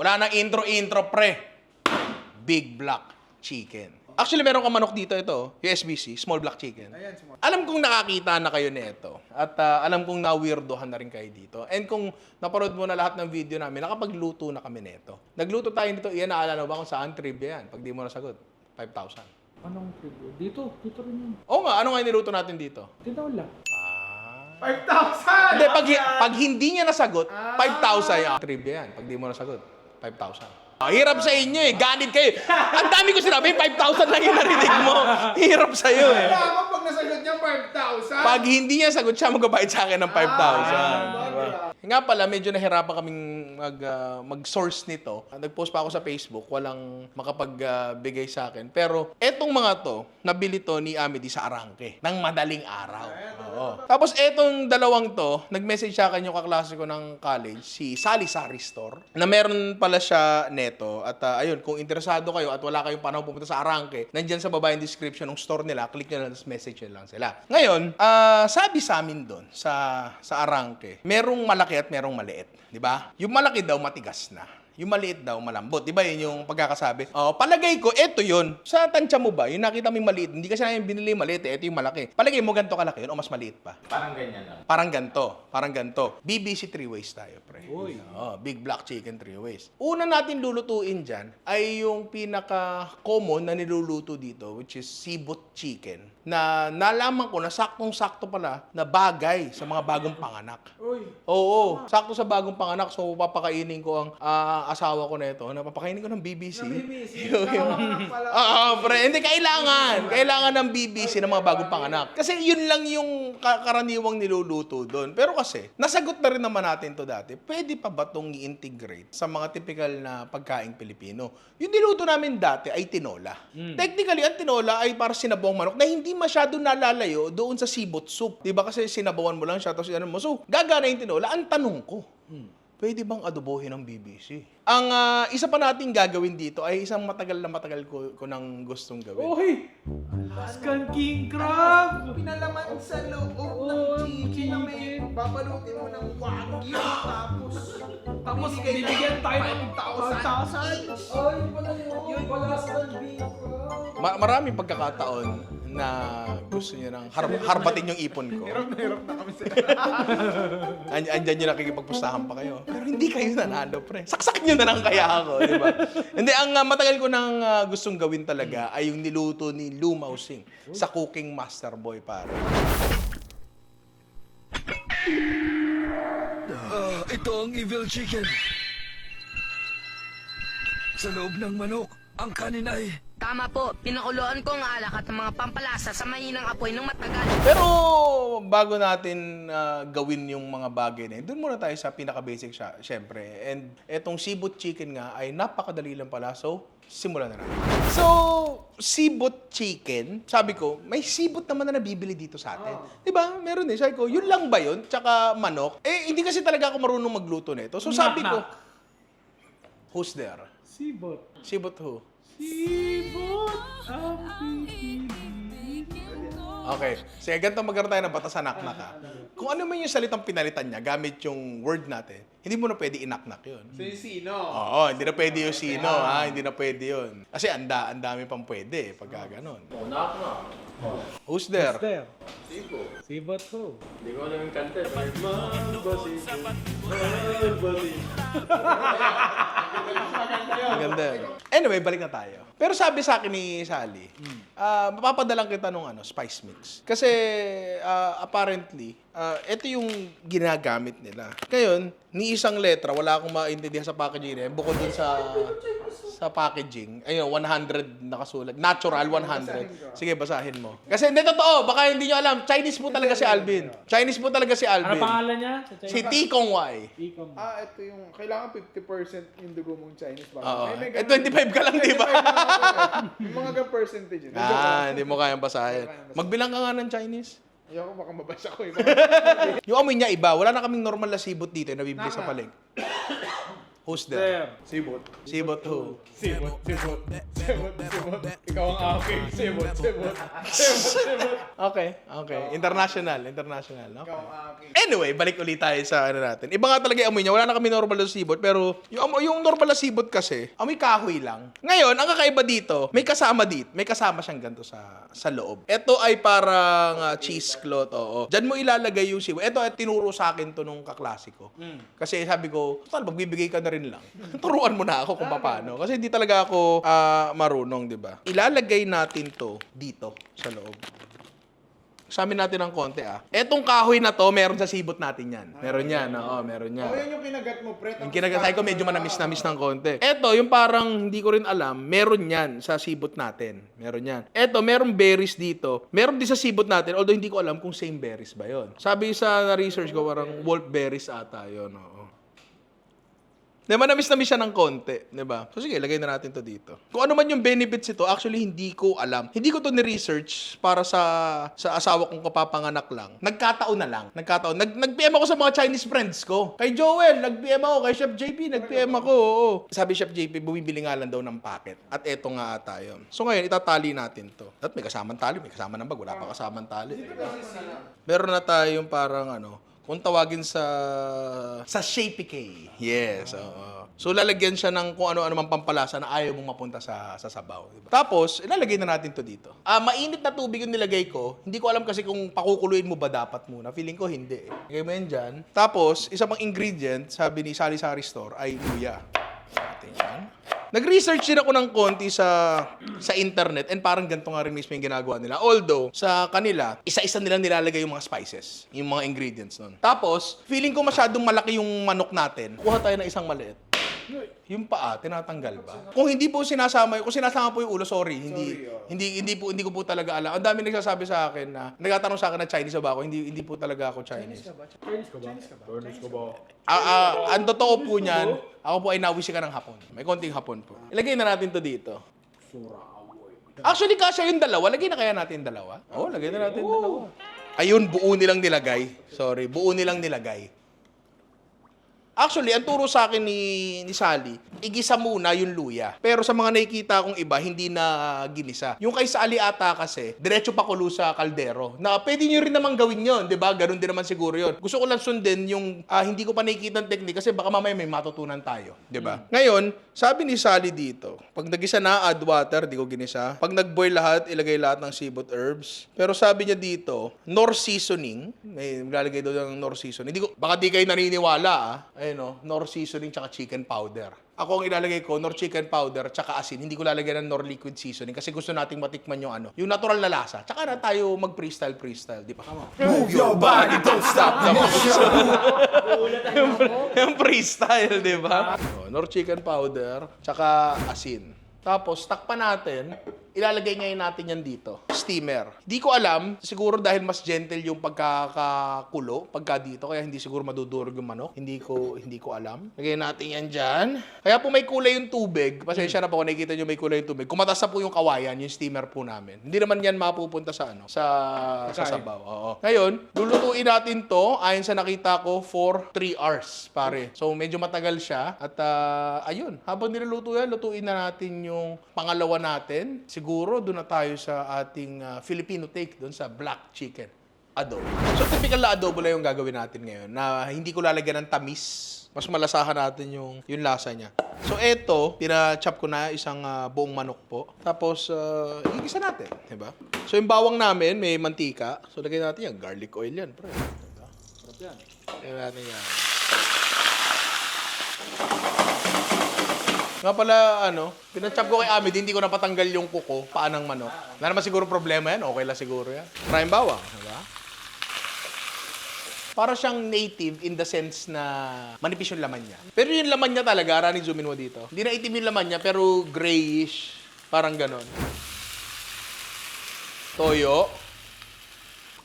Wala nang intro-intro, pre. Big Black Chicken. Actually, meron ka manok dito, ito. USBC, Small Black Chicken. Ayan, small. Alam kong nakakita na kayo nito. At ah, alam kong na-weirdohan na rin kayo dito. And kung naparod mo na lahat ng video namin, nakapagluto na kami nito. Nagluto tayo nito, iyan naalala mo ba kung saan trivia yan? Pag di mo nasagot, 5,000. Anong preview? Dito, dito rin yun. Oo nga, ano nga niluto natin dito? Tinola. Ah. 5,000! Hindi, pag, pag hindi niya nasagot, 5,000 yan. Trivia yan. Pag di mo nasagot, 5,000. Ah, hirap sa inyo eh. Ganit kayo. Ang dami ko sinabi, 5,000 lang yung narinig mo. Hirap sa iyo eh. Wala ako pag nasagot niya 5,000. Pag hindi niya sagot siya, magbabayad sa akin ng 5,000. Ah, Diba? Nga pala, medyo nahirapan kaming mag, ah, mag-source nito. Nag-post pa ako sa Facebook, walang makapagbigay sa akin. Pero etong mga to, nabili to ni Amity sa Arangke ng madaling araw. Oo. Tapos etong dalawang to, nag-message sa akin yung kaklase ko ng college, si Sally Sari Store, na meron pala siya neto. At ah, ayun, kung interesado kayo at wala kayong panahon pumunta sa Arangke, nandyan sa baba yung description ng store nila, click nyo lang, message nyo lang sila. Ngayon, ah, sabi sa amin doon, sa, sa Arangke, merong malaki at merong maliit. Di ba? Yung malaki daw, matigas na. Yung maliit daw, malambot. Di ba yun yung pagkakasabi? Oh, palagay ko, eto yun. Sa tansya mo ba, yung nakita mo yung maliit, hindi kasi namin binili yung maliit, eh, eto yung malaki. Palagay mo ganito kalaki yun o mas maliit pa? Parang ganyan lang. Parang ganto, parang ganto. BBC three ways tayo, pre. Uy. big black chicken three ways. Una natin lulutuin dyan ay yung pinaka-common na niluluto dito, which is sibot chicken. Na nalaman ko na saktong-sakto pala na bagay sa mga bagong panganak. Uy. Oo, sakto sa bagong panganak. So, papakainin ko ang ah, asawa ko na ito. Napapakainin ko ng BBC. Ng BBC. Oo, pre. Hindi, kailangan. Kailangan ng BBC ng mga bagong panganak. Kasi yun lang yung ka- karaniwang niluluto doon. Pero kasi, nasagot na rin naman natin to dati. Pwede pa ba itong i-integrate sa mga typical na pagkaing Pilipino? Yung niluto namin dati ay tinola. Technically, ang tinola ay para sinabawang manok na hindi masyado nalalayo doon sa sibot soup. Di ba kasi sinabawan mo lang siya, tapos ano mo. So, gagana yung tinola. Ang tanong ko, pwede bang adobohin ng BBC? Ang ah, isa pa nating gagawin dito ay isang matagal na matagal ko, ko nang gustong gawin. Uy! Alaskan King Crab! Pinalaman sa loob Oo, ng chicken na may babalutin mo ng wagyu tapos Tapos bibigyan tayo ng 5,000. 5,000. Ay, pala yun. Yun, King Crab. Ma- maraming pagkakataon na gusto niya nang har- harbatin yung ipon ko. Hirap na hirap na kami sa And- andyan nyo nakikipagpustahan pa kayo. Pero hindi kayo nanalo, pre. Saksak nyo na lang kaya ako, di ba? hindi, ang ah, matagal ko nang ah, gustong gawin talaga ay yung niluto ni Lou Mausing sa Cooking Master Boy, pare. Ah, ito ang evil chicken. Sa loob ng manok, ang kanin ay... Tama po, pinakuluan ko ang alak at ang mga pampalasa sa mahinang apoy ng matagal. Pero bago natin ah, gawin yung mga bagay na yun, doon muna tayo sa pinaka-basic siya, syempre. And etong sibot chicken nga ay napakadali lang pala. So, simulan na natin. So, sibot chicken, sabi ko, may sibot naman na nabibili dito sa atin. Di ba? Meron eh. Sabi ko, yun lang ba yun? Tsaka manok. Eh, hindi kasi talaga ako marunong magluto nito. So, sabi ko, who's there? Sibot. Sibot who? Sibot ang. Okay. Sige, ganito magkaroon tayo ng batasan naknak ha. Kung ano man yung salitang pinalitan niya gamit yung word natin, hindi mo na pwede inaknak yun. So yung sino? Oo, hindi na pwede yung sino, ha? Hindi na pwede yun. Kasi anda, ang dami pang pwede pagka ganun. Unak na. Who's there? There. Sibot ho. Hindi ko alam yung kanta. Ang ganda. yun. Anyway, balik na tayo. Pero sabi sa akin ni Sally, ah, mapapadalang kita nung ano, spice mix. Kasi ah, apparently, ah, ito yung ginagamit nila. Ngayon, ni isang letra, wala akong maintindihan sa packaging yan, bukod dun sa sa packaging. Ayun, 100 nakasulat. Natural 100. Sige, basahin mo. Kasi hindi totoo, baka hindi nyo alam. Chinese po talaga si Alvin. Chinese po talaga si Ano Alvin. pangalan niya? Sa Si? Tikong Y. Ah, ito yung, kailangan 50% yung dugo mong Chinese ba? Oo. May- may Eh, ganun. 25 ka lang, di ba? 25 lang ako. Yung mga ganun percentage. yun. Ah, hindi mo kayang basahin. Magbilang ka nga ng Chinese. Ayoko baka mabasa ko eh. Yung amoy niya iba. Wala na kaming normal na sibot dito na bibili sa palig. Who's there? Sibot. Sibot who? Sibot, sibot, sibot, sibot. Ikaw ang aking sibot, sibot, sibot, sibot. Okay, okay. International, international. Ikaw Okay. ang aking. Anyway, balik ulit tayo sa ano natin. Iba nga talaga yung amoy niya. Wala na kami normal na sibot. Pero yung, amo- yung normal na sibot kasi, amoy kahoy lang. Ngayon, ang kakaiba dito, may kasama dito. May kasama siyang ganito sa sa loob. Ito ay parang ah, cheesecloth. Oo. Diyan mo ilalagay yung sibot. Ito ay tinuro sa akin to nung kaklasiko. Kasi sabi ko, total, magbibigay ka na rin lang. Turuan mo na ako kung paano. Kasi hindi talaga ako ah, marunong, di ba? Ilalagay natin to dito sa loob. Sabi natin ng konti ah. Etong kahoy na to, meron sa sibot natin yan. Meron yan, oo, meron yan. Oh, yan yung kinagat mo, pre. Yung kinagatay ko medyo manamis-namis ng konti. Eto, yung parang hindi ko rin alam, meron yan sa sibot natin. Meron yan. Eto, merong berries dito. Meron din sa sibot natin, although hindi ko alam kung same berries ba yon. Sabi sa na-research ko, parang wolf berries ata yun. Oo. Di ba, namis-namis siya ng konti, di ba? So sige, lagay na natin to dito. Kung ano man yung benefits ito, actually hindi ko alam. Hindi ko to ni-research para sa sa asawa kong kapapanganak lang. Nagkataon na lang. Nagkataon. Nag, nag-PM ako sa mga Chinese friends ko. Kay Joel, nag-PM ako. Kay Chef JP, nag-PM ako. Oo. Sabi Chef JP, bumibili nga lang daw ng packet. At eto nga ata yun. So ngayon, itatali natin to. At may kasamang tali, may kasama ng bag. Wala pa kasamang tali. Meron na tayong parang ano, kung tawagin sa sa Shapey K. Yes, oo. So lalagyan siya ng kung ano-ano mang pampalasa na ayaw mong mapunta sa sa sabaw, di ba? Tapos, ilalagay na natin to dito. Ah, mainit na tubig yung nilagay ko. Hindi ko alam kasi kung pakukuluin mo ba dapat muna. Feeling ko hindi. eh. Lagay mo yan dyan. Tapos, isa pang ingredient, sabi ni Sari Sari Store, ay luya. Natin yan. Nag-research din ako ng konti sa sa internet and parang ganito nga rin mismo yung ginagawa nila. Although, sa kanila, isa-isa nilang nilalagay yung mga spices, yung mga ingredients nun. Tapos, feeling ko masyadong malaki yung manok natin. Kuha tayo ng isang maliit. Yung paa, tinatanggal ba? Kung hindi po sinasama, kung sinasama po yung ulo, sorry, hindi Sorry, oh. hindi hindi po hindi ko po talaga alam. Ang dami nagsasabi sa akin na nagtatanong sa akin na Chinese ba ako, hindi hindi po talaga ako Chinese. Ah, ah, ang totoo po niyan, ako po ay nawisi ka ng hapon. May konting hapon po. Ilagay na natin to dito. Actually, kasya yung dalawa. Lagay na kaya natin dalawa? Oo, oh, lagay na natin dalawa. Ayun, buo nilang nilagay. Sorry, buo nilang nilagay. Actually, ang turo sa akin ni, ni Sally, igisa muna yung luya. Pero sa mga nakikita kong iba, hindi na ginisa. Yung kay Sally ata kasi, diretso pa kulo sa kaldero. Na pwede nyo rin naman gawin yon, di ba? Ganun din naman siguro yon. Gusto ko lang sundin yung ah, hindi ko pa nakikita ng technique kasi baka mamaya may matutunan tayo, di ba? Ngayon, sabi ni Sally dito, pag nagisa na, add water, di ko ginisa. Pag nag-boil lahat, ilagay lahat ng sibot herbs. Pero sabi niya dito, nor seasoning, may maglalagay daw ng nor seasoning. Hindi ko, baka di kayo naniniwala ah. Ayun no, nor seasoning tsaka chicken powder. Ako ang ilalagay ko, nor chicken powder tsaka asin. Hindi ko lalagyan ng nor liquid seasoning kasi gusto nating matikman yung ano, yung natural na lasa. Tsaka na tayo mag-freestyle freestyle, di ba? Move your body, don't stop the motion. yung, yung freestyle, di ba? Oh, nor chicken powder, tsaka asin. Tapos, takpan natin, ilalagay ngayon natin yan dito. Steamer. Di ko alam, siguro dahil mas gentle yung pagkakakulo, pagka dito, kaya hindi siguro madudurog yung manok. Hindi ko, hindi ko alam. Lagay natin yan dyan. Kaya po may kulay yung tubig. Pasensya na po kung nakikita nyo may kulay yung tubig. Kumatas na po yung kawayan, yung steamer po namin. Hindi naman yan mapupunta sa ano, sa, sa sabaw. Oo. Ngayon, lulutuin natin to, ayon sa nakita ko, for 3 hours, pare. So, medyo matagal siya. At, ah, ayun, habang niluluto yan, lutuin na natin yung pangalawa natin. Siguro, doon na tayo sa ating ah, Filipino take, doon sa black chicken adobo. So, typical na adobo lang yung gagawin natin ngayon na hindi ko lalagyan ng tamis. Mas malasahan natin yung, yung lasa niya. So, eto, pina-chop ko na isang ah, buong manok po. Tapos, uh, igisa natin, di ba? So, yung bawang namin, may mantika. So, lagay natin yan. Garlic oil yan, pre. Diba? Sarap yan. Lagay natin yan. Nga pala, ano, pinachop ko kay Amid, hindi ko napatanggal yung kuko, paa ng manok. Wala naman siguro problema yan, okay lang siguro yan. Maraming bawang, di ba? Para siyang native in the sense na manipis yung laman niya. Pero yung laman niya talaga, Rani, zoom in mo dito. Hindi na itim yung laman niya, pero grayish. Parang ganon. Toyo.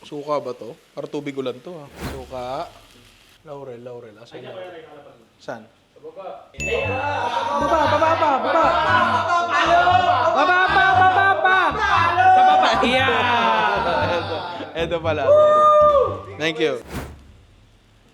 Suka ba to? Para tubig ulan to, ha? Suka. Laurel, laurel. Asan laurel? Saan? Baba, baba pa, baba. Baba pa, baba pa. Sa baba. Yeah. ito, pala. Thank you.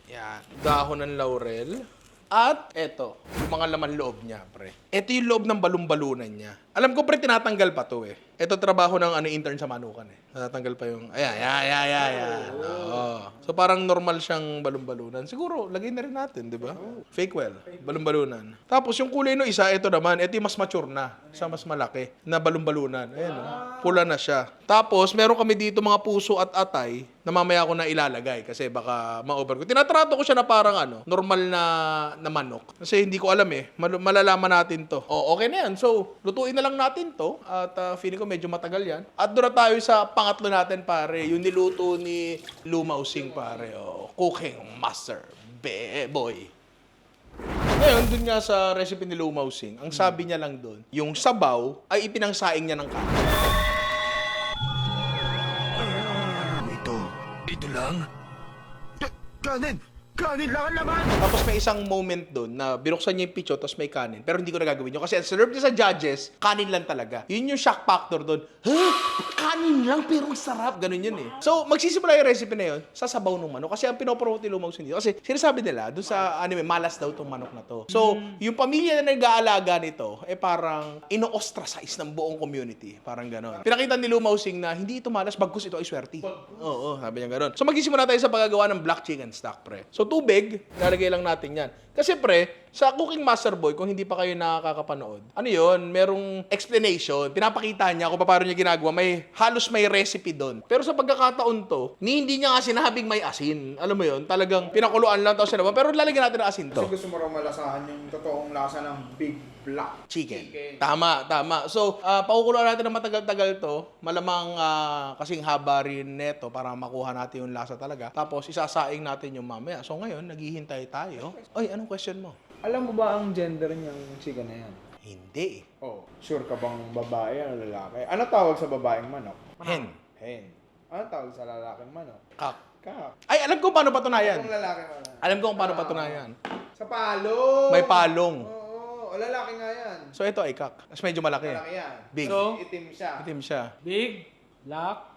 Yan. Dahon ng laurel. At eto, yung mga laman loob niya, pre. Ito yung loob ng balon-balunan niya. Alam ko, pre, tinatanggal pa to eh. Ito trabaho ng ano, intern sa Manukan eh. Natatanggal pa yung, ayan, ayan, ayan, ayan, ayan. Oo. So parang normal siyang balon-balunan. Siguro, lagay na rin natin, di ba? Fake well, balon-balunan. Tapos yung kulay no isa, ito naman, ito yung mas mature na. Sa mas malaki, na balon-balunan. Ayan, oh. pula na siya. Tapos, meron kami dito mga puso at atay na mamaya ko na ilalagay kasi baka ma-over ko. Tinatrato ko siya na parang ano, normal na, na manok. Kasi hindi ko alam eh. Mal- malalaman natin to. O, okay na yan. So, lutuin na lang natin to. At ah, feeling ko medyo matagal yan. At doon na tayo sa pangatlo natin, pare. Yung niluto ni Lumao Sing, pare. O, cooking master. Be boy. Ngayon, dun nga sa recipe ni Lumao Sing, ang sabi niya lang doon, yung sabaw ay ipinangsaing niya ng kanin. Ito. Ito lang? Ka- kanin! Kanin lang ang laman! Tapos may isang moment doon na binuksan niya yung picho tapos may kanin. Pero hindi ko na gagawin yun. Kasi ang serve niya sa judges, kanin lang talaga. Yun yung shock factor doon. Huh? Kanin lang pero ang sarap. Ganun yun eh. So, magsisimula yung recipe na yun sa sabaw ng manok. Kasi ang pinopromote ni Lumang dito. Kasi sinasabi nila, doon sa anime, malas daw itong manok na to. So, yung pamilya na nag-aalaga nito, eh parang ino-ostracize ng buong community. Parang gano'n. Pinakita ni Lumao Sing na hindi ito malas, bagkus ito ay swerte. Oo, sabi niya gano'n. So, magsisimula tayo sa paggagawa ng black chicken stock, pre. So, tubig, lalagay lang natin yan. Kasi pre, sa Cooking Master Boy, kung hindi pa kayo nakakapanood, ano yun, merong explanation, pinapakita niya kung paano niya ginagawa, may halos may recipe doon. Pero sa pagkakataon to, ni hindi niya nga sinabing may asin. Alam mo yun, talagang pinakuluan lang tapos sinabaw. Pero lalagyan natin ng asin to. Kasi gusto mo raw malasahan yung totoong lasa ng Big Black Chicken. Tama, tama. So, uh, pakukuluan natin ng matagal-tagal to. Malamang ah, kasing haba rin neto para makuha natin yung lasa talaga. Tapos, isasaing natin yung mamaya. So, ngayon, naghihintay tayo. Oy, anong question mo? Alam mo ba ang gender niyang chicken na yan? Hindi. Oh, sure ka bang babae o lalaki? Ano tawag sa babaeng manok? Hen. Hen. Ano tawag sa lalaking manok? Kak. Kak. Ay, alam ko paano patunayan. Kung lalaki manok. Alam ko kung paano patunayan. Sa palong! May palong. Oo, o lalaki nga yan. So, ito ay kak. Mas medyo malaki. Lalaki yan. Big. So, itim siya. Itim siya. Big, black,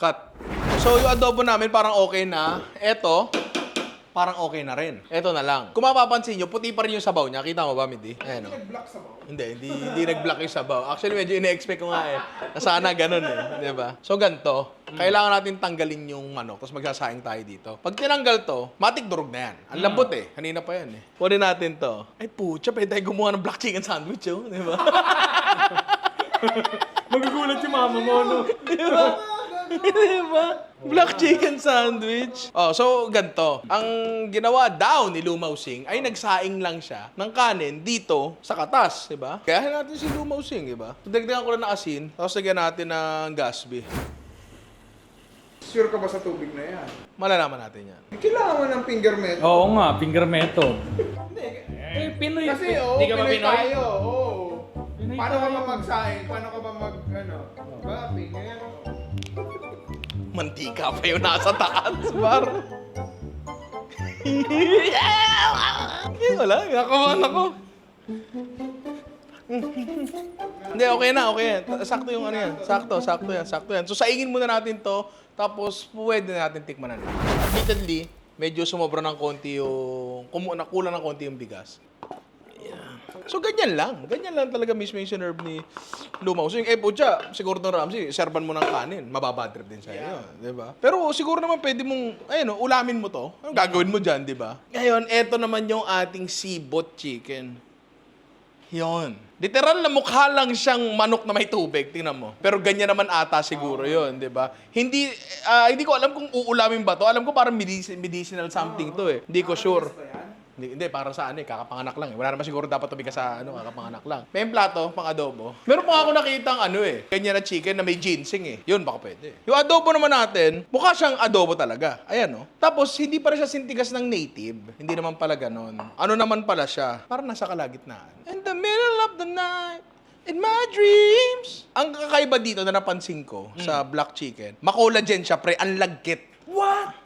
Cut. So, yung adobo namin parang okay na. Ito, parang okay na rin. Ito na lang. Kung mapapansin nyo, puti pa rin yung sabaw niya. Kita mo ba, Midi? Ayan o. Black sa bawah. Hindi, hindi, hindi nag-block yung sabaw. Actually, medyo ine-expect ko nga eh. Na sana ganun eh. Di ba? So, ganito. Kailangan natin tanggalin yung manok. Tapos magsasaing tayo dito. Pag tinanggal to, matik durog na yan. Ang lambot eh. Kanina pa yan eh. Kunin natin to. Ay, pucha, pwede tayo gumawa ng black chicken sandwich oh. Di ba? Magugulat yung mama mo, no? Di ba? Black chicken sandwich. Oh, so ganto. Ang ginawa daw ni Lumaw Sing ay nagsaing lang siya ng kanin dito sa katas, di ba? Kaya natin si Lumaw Sing, di ba? So, dagdagan ko lang ng asin, tapos lagyan natin ng gasbi. Sure ka ba sa tubig na yan? Malalaman natin yan. Kailangan mo ng finger method. Oo nga, finger method. Eh, Pinoy. Kasi, oo, Hindi ka ba Pinoy Pinoy? tayo, oo. Pinoy Paano ka ba magsahin? Paano ka ba mag, ano? Ba, finger? Mantika pa yung nasa taas, bar. Eh, wala, nakakuhaan ako. Hindi, okay na, okay yan. Sakto yung ano yan. Sakto, sakto yan, sakto yan. So, saingin muna natin to, tapos pwede na natin tikman na. Admittedly, medyo sumobra ng konti yung, kumu- nakulang ng konti yung bigas. So, ganyan lang. Ganyan lang talaga mismo yung sinerve ni Lumaw. So, yung eh, putya, si Gordon Ramsay, serban mo ng kanin, mababadrip din sa'yo yun, di ba? Pero siguro naman pwede mong, ayun, oh, ulamin mo to. Anong gagawin mo dyan, di ba? Ngayon, eto naman yung ating sibot chicken. Yon. Literal na mukha lang siyang manok na may tubig, tingnan mo. Pero ganyan naman ata siguro yon, 'di ba? Hindi ah, hindi ko alam kung uulamin ba to. Alam ko parang medici- medicinal something to eh. Hindi ko sure. Hindi, hindi para sa ano eh, kakapanganak lang eh. Wala naman siguro dapat tumigas sa ano, kakapanganak lang. May plato, pang adobo. Meron pa ako nakitang ano eh, ganyan na chicken na may ginseng eh. Yun, baka pwede. Yung adobo naman natin, mukha siyang adobo talaga. Ayan oh. Tapos, hindi pa rin siya sintigas ng native. Hindi naman pala ganon. Ano naman pala siya? Parang nasa kalagitnaan. In the middle of the night, In my dreams! Ang kakaiba dito na napansin ko sa black chicken, makolagen siya, pre, ang lagkit. What?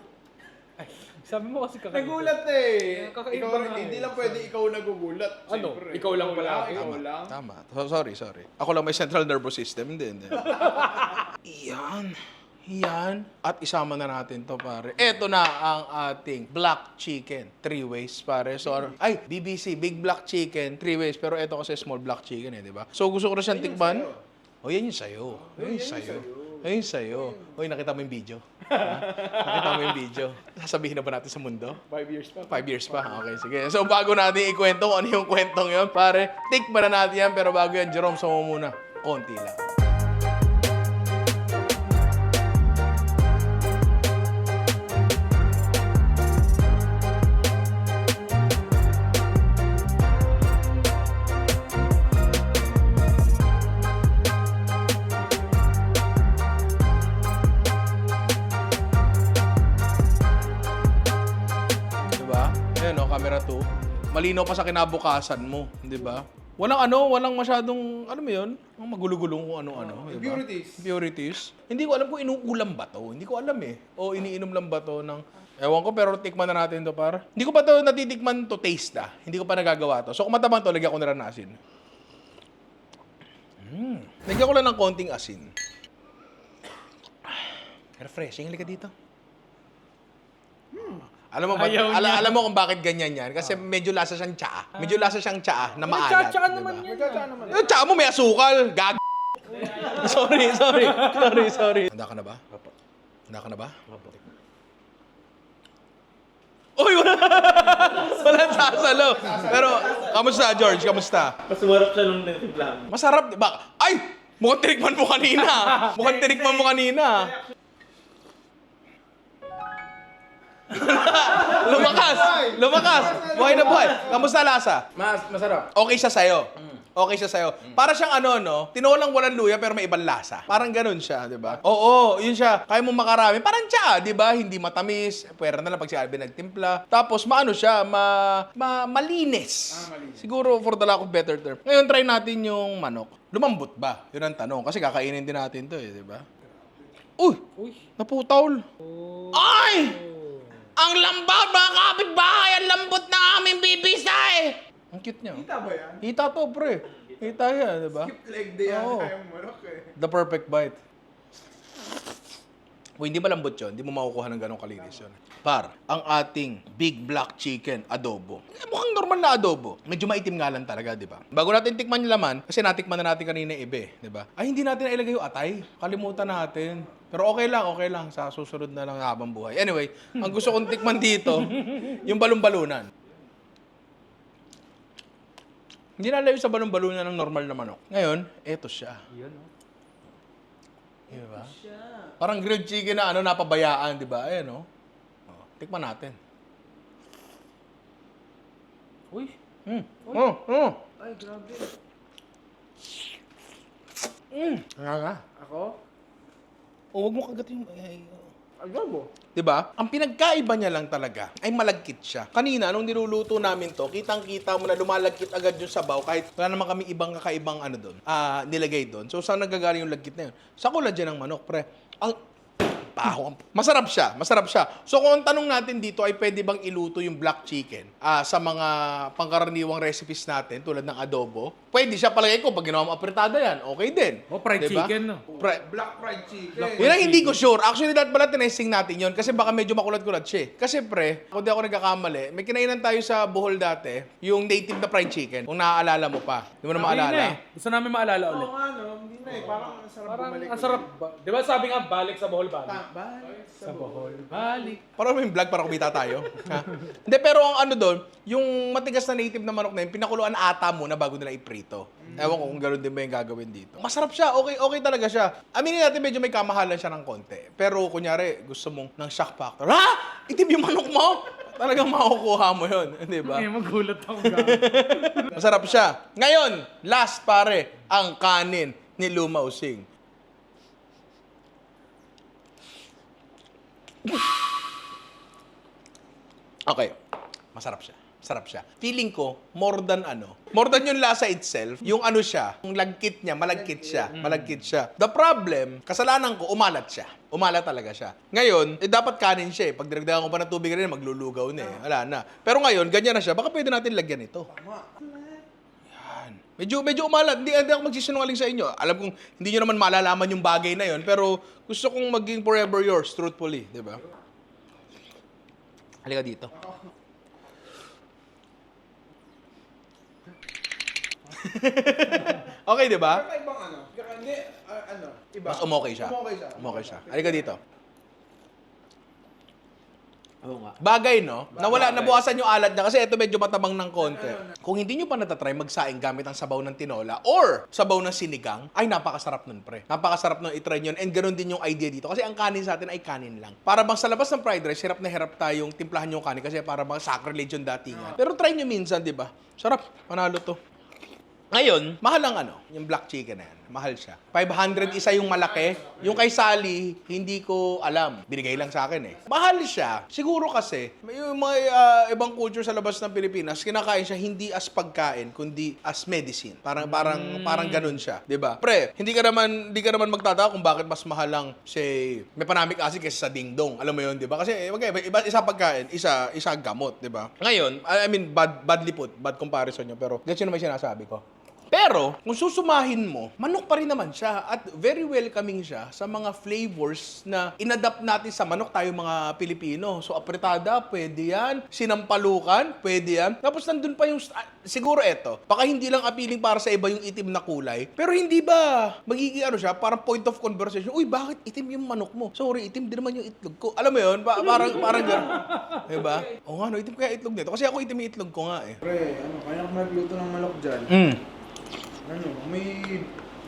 Sabi mo kasi kakaiba. Nagulat eh. Kakaiba Ikaw, nga hindi eh. lang pwede ikaw nagugulat. Ano? Siyempre. Ikaw lang palagi. Ikaw lang. Tama. So- sorry, sorry. Ako lang may central nervous system. Hindi, hindi. Yan. Yan. At isama na natin to, pare. Ito na ang ating black chicken. Three ways, pare. So, ano- ay, BBC, big black chicken, three ways. Pero ito kasi small black chicken eh, di ba? So, gusto ko na siyang tikman. O, yan yung sayo. Yan yung sayo. Yan yung sayo. Uy, nakita mo yung video? Ha? nakita mo yung video? Sasabihin na ba natin sa mundo? Five years pa. Five years pa? Okay, sige. So, bago natin ikwento kung ano yung kwentong yun, pare, tikman na natin yan. Pero bago yan, Jerome, sama muna. Konti lang. Malinaw pa sa kinabukasan mo, di ba? Walang ano, walang masyadong, ano mo yun? Ang magulo-gulong kung ano-ano. di ba? Impurities. Impurities. Hindi ko alam kung inuulam ba to. Hindi ko alam eh. O iniinom lang ba to ng... Ewan ko, pero tikman na natin to para. Hindi ko pa to natitikman to taste ah. Hindi ko pa nagagawa to. So kung matabang to, lagyan ko na rin ng asin. Mm. Lagyan ko lang ng konting asin. Refreshing. Halika dito. Alam mo ba, Ayaw ala, niya. alam mo kung bakit ganyan yan? Kasi medyo lasa siyang tsaa. Medyo lasa siyang tsaa na maalat. Nagtsatsakan di ba? naman yan. Nagtsatsakan naman. Yung tsaa mo may asukal. Gag. sorry, sorry. Sorry, sorry. Handa ka na ba? Handa ka na ba? Uy, wala. Walang sasalo. Pero, kamusta, George? Kamusta? Mas sumarap siya nung natimpla. Masarap, di ba? Ay! Mukhang tinikman mo kanina. Mukhang tinikman mo kanina. Lumakas! Lumakas! Buhay na buhay. Kamusta lasa? Mas, masarap. Okay siya sa'yo. Okay siya sa'yo. Para siyang ano, no? Tinolang walang luya pero may ibang lasa. Parang ganun siya, di ba? Oo, yun siya. Kaya mo makarami. Parang siya, di ba? Hindi matamis. Pwera na lang pag si Alvin nagtimpla. Tapos, maano siya, ma, ma, malinis. Siguro, for the lack of better term. Ngayon, try natin yung manok. Lumambot ba? Yun ang tanong. Kasi kakainin din natin to, eh, di ba? Uy! Uy. Naputaol. Ay! Ang lambat, mga kapitbahay! Ang lambot na aming bibisa eh! Ang cute niya. Kita ba yan? Hita to, pre. Hita yan, di ba? Leg day yan. Oo. Manok eh. The perfect bite. Kung hindi malambot yun, hindi mo makukuha ng ganong kalinis yun. Par, ang ating big black chicken adobo. Eh, mukhang normal na adobo. Medyo maitim nga lang talaga, di ba? Bago natin tikman yung laman, kasi natikman na natin kanina yung iba, eh, di ba? Ay, hindi natin nailagay yung atay. Kalimutan natin. Pero okay lang, okay lang. Sa susunod na lang habang buhay. Anyway, ang gusto kong tikman dito, yung balon-balunan. Hindi nalayo sa balon-balunan ng normal na manok. Ngayon, eto siya. Yun, oh. Di ba? Parang grilled chicken na ano, napabayaan, di ba? Ayan, oh. oh. Tikman natin. Uy. Mm. Oh, oh. Ay, grabe. Mm. Nga nga. Ako? Oh, wag mo kagat yung... Ay. Adobo. Di ba? Ang pinagkaiba niya lang talaga ay malagkit siya. Kanina, nung niluluto namin to, kitang-kita mo na lumalagkit agad yung sabaw kahit wala naman kami ibang kakaibang ano doon, ah, nilagay doon. So, saan nagagaling yung lagkit na yun? Sa collagen ng manok, pre. Ang baho. Masarap siya, masarap siya. So kung ang tanong natin dito ay pwede bang iluto yung black chicken ah, sa mga pangkaraniwang recipes natin tulad ng adobo? Pwede siya palagay ko pag ginawa mo apretada yan, okay din. Oh, fried Diba? chicken, no? Pre- Black fried chicken. yun ang hindi ko sure. Actually, dapat pala tinesting natin yun kasi baka medyo makulat-kulat siya. eh. Kasi pre, kung di ako nagkakamali, may kinainan tayo sa Bohol dati, yung native na fried chicken. Kung naaalala mo pa. Di mo na Hindi na maalala? eh. Gusto namin maalala ulit. Oo nga, no? Hindi na eh. Parang ang sarap Parang bumalik. ang sarap ba? Di ba sabi nga, balik sa Bohol, balik? Balik Sa Bohol, balik. Parang may vlog para kumita tayo. Ha? Hindi, pero ang ano doon, yung matigas na native na manok na yun, pinakuluan ata muna bago nila iprito. Ewan ko kung gano'n din ba yung gagawin dito. Masarap siya, okay, okay talaga siya. Aminin natin medyo may kamahalan siya ng konti. Pero kunyari, gusto mong ng shock factor. Ha? Itim yung manok mo? Talagang makukuha mo yun, di ba? Eh, magulat ako. Masarap siya. Ngayon, last pare, ang kanin ni Lumao Okay. Masarap siya. Masarap siya. Feeling ko, more than ano, more than yung lasa itself, yung ano siya, yung lagkit niya, malagkit siya, malagkit siya. The problem, kasalanan ko, umalat siya. Umalat talaga siya. Ngayon, eh, dapat kanin siya eh. Pag dinagdagan ko pa ng tubig rin, maglulugaw na eh. Wala na. Pero ngayon, ganyan na siya. Baka pwede natin lagyan ito. Yan. Medyo, medyo umalat. Hindi, hindi ako magsisinungaling sa inyo. Alam kong hindi nyo naman malalaman yung bagay na yon pero gusto kong maging forever yours, truthfully. Di ba? Halika dito. okay, di ba? Kakaibang ano? Kaka- Hindi, ah, ano? Iba. Mas umokay siya. Umokay siya. Umokay siya. Halika dito. Oo nga. Bagay, no? Nawala, nabukasan yung alat niya kasi ito medyo matabang ng konti. Kung hindi nyo pa natatry magsaing gamit ang sabaw ng tinola or sabaw ng sinigang, ay napakasarap nun, pre. Napakasarap nun itry yun. And ganun din yung idea dito. Kasi ang kanin sa atin ay kanin lang. Para bang sa labas ng fried rice, hirap na hirap tayong timplahan yung kanin kasi para bang sacrilege yung datingan. Pero try nyo minsan, di ba? Sarap. Panalo to. Ngayon, mahal ang ano, yung black chicken na yan. Mahal siya. 500 isa yung malaki. Yung kay Sally, hindi ko alam. Binigay lang sa akin eh. Mahal siya. Siguro kasi, may yung mga ah, ibang culture sa labas ng Pilipinas, kinakain siya hindi as pagkain, kundi as medicine. Parang parang parang ganun siya, 'di ba? Pre, hindi ka naman hindi ka naman magtataka kung bakit mas mahal lang say may panamic acid kaysa sa dingdong. Alam mo 'yun, 'di ba? Kasi eh, magkaiba, iba isa pagkain, isa isa gamot, 'di ba? Ngayon, I mean bad badly put, bad comparison 'yun, pero gets yun naman yung sinasabi ko. Pero, kung susumahin mo, manok pa rin naman siya at very welcoming siya sa mga flavors na inadapt natin sa manok tayo mga Pilipino. So, apretada, pwede yan. Sinampalukan, pwede yan. Tapos nandun pa yung, ah, siguro eto, baka hindi lang appealing para sa iba yung itim na kulay, pero hindi ba magiging ano siya, parang point of conversation, uy, bakit itim yung manok mo? Sorry, itim din naman yung itlog ko. Alam mo yun, pa- parang, parang gano'n. Diba? O nga, no, itim kaya itlog nito. Kasi ako itim yung itlog ko nga eh. Pre, ano, kaya ako magluto ng manok dyan. Mm. Ano, may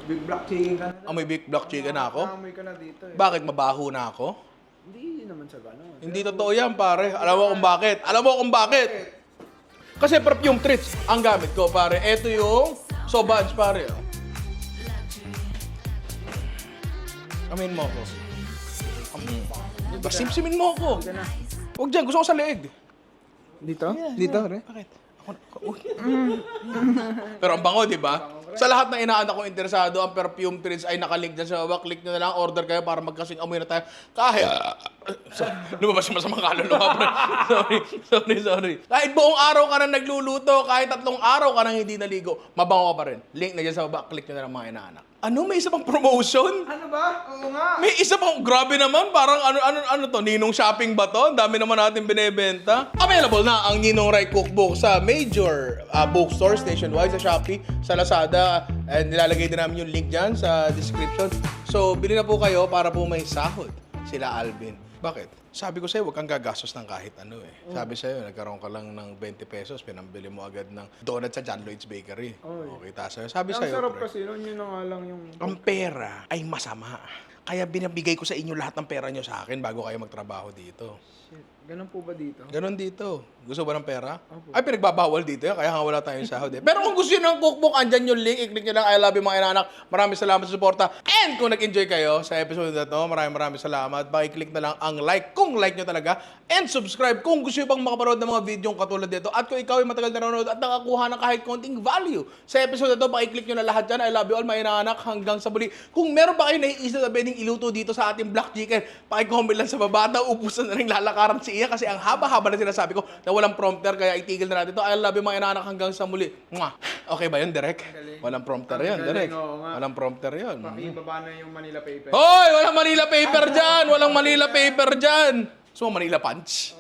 big black chicken ka na. Ah, may big black chicken na ako? Naamoy ka na dito eh. Bakit mabaho na ako? Hindi naman sa gano'n. Hindi totoo yan, pare. Alam mo kung bakit? Alam mo kung bakit? Kasi perfume treats ang gamit ko, pare. Ito yung Sobans, pare. oh. Amin mo ako. Amin. Simsimin mo ako. Huwag dyan, gusto ko sa leeg. Dito? Dito, re? Bakit? Ako, ako, uy. Pero ang bango, di ba? Sa lahat ng inaanak ko interesado, ang perfume treats ay nakalink dyan sa baba. Click nyo na lang, order kayo para magkasing amoy na tayo. Kahit, so, lumabas yung masamang kaluluwa. pre. sorry, sorry, sorry. Kahit buong araw ka na nagluluto, kahit tatlong araw ka nang hindi naligo, mabango ka pa rin. Link na dyan sa baba, click nyo na lang mga inaanak. Ano, may isa pang promotion? Ano ba? Oo nga. May isa pang, grabe naman, parang ano, ano, ano to, Ninong Shopping ba to? Ang dami naman natin binebenta. Available na ang Ninong Rai Cookbook sa major uh, bookstores nationwide, sa Shopee, sa Lazada, and nilalagay din namin yung link dyan sa description. So, bili na po kayo para po may sahod sila Alvin. Bakit? Sabi ko sa'yo, huwag kang gagastos ng kahit ano eh. Sabi sa'yo, nagkaroon ka lang ng 20 pesos, pinambili mo agad ng donut sa John Lloyd's Bakery. Okay, tayo sa'yo. Sabi Ang sa'yo, sarap pre. kasi nun, yun na nga lang yung... Ang pera ay masama. Kaya binabigay ko sa inyo lahat ng pera nyo sa akin bago kayo magtrabaho dito. Shit, ganun po ba dito? Ganon dito. Gusto ba ng pera? Ay, pinagbabawal dito yan. Kaya nga wala tayong sahod eh. Pero kung gusto nyo ng cookbook, andyan yung link. I-click nyo lang. I love you mga inanak. Maraming salamat sa suporta. And kung nag-enjoy kayo sa episode na to, maraming maraming salamat. Pakiclick na lang ang like kung like nyo talaga. And subscribe kung gusto nyo pang makapanood ng mga video katulad dito. At kung ikaw ay matagal na nanonood at nakakuha ng kahit konting value sa episode na to, pakiclick nyo na lahat dyan. I love you all mga inanak. Hanggang sa muli. Kung meron pa kayo naiisip na pwedeng iluto dito sa ating black chicken, pakicomment lang sa baba. Nauubusan na rin lalakaran si Iya kasi ang haba-haba na sinasabi ko na walang prompter kaya itigil na natin to. I love you mga inanak hanggang sa muli. Mwah. Okay ba yun, Derek? Walang prompter yun, nga. Walang prompter yun. Pakibaba na yung Manila paper. Hoy! Walang Manila paper dyan! Walang Manila paper dyan! So, Manila punch?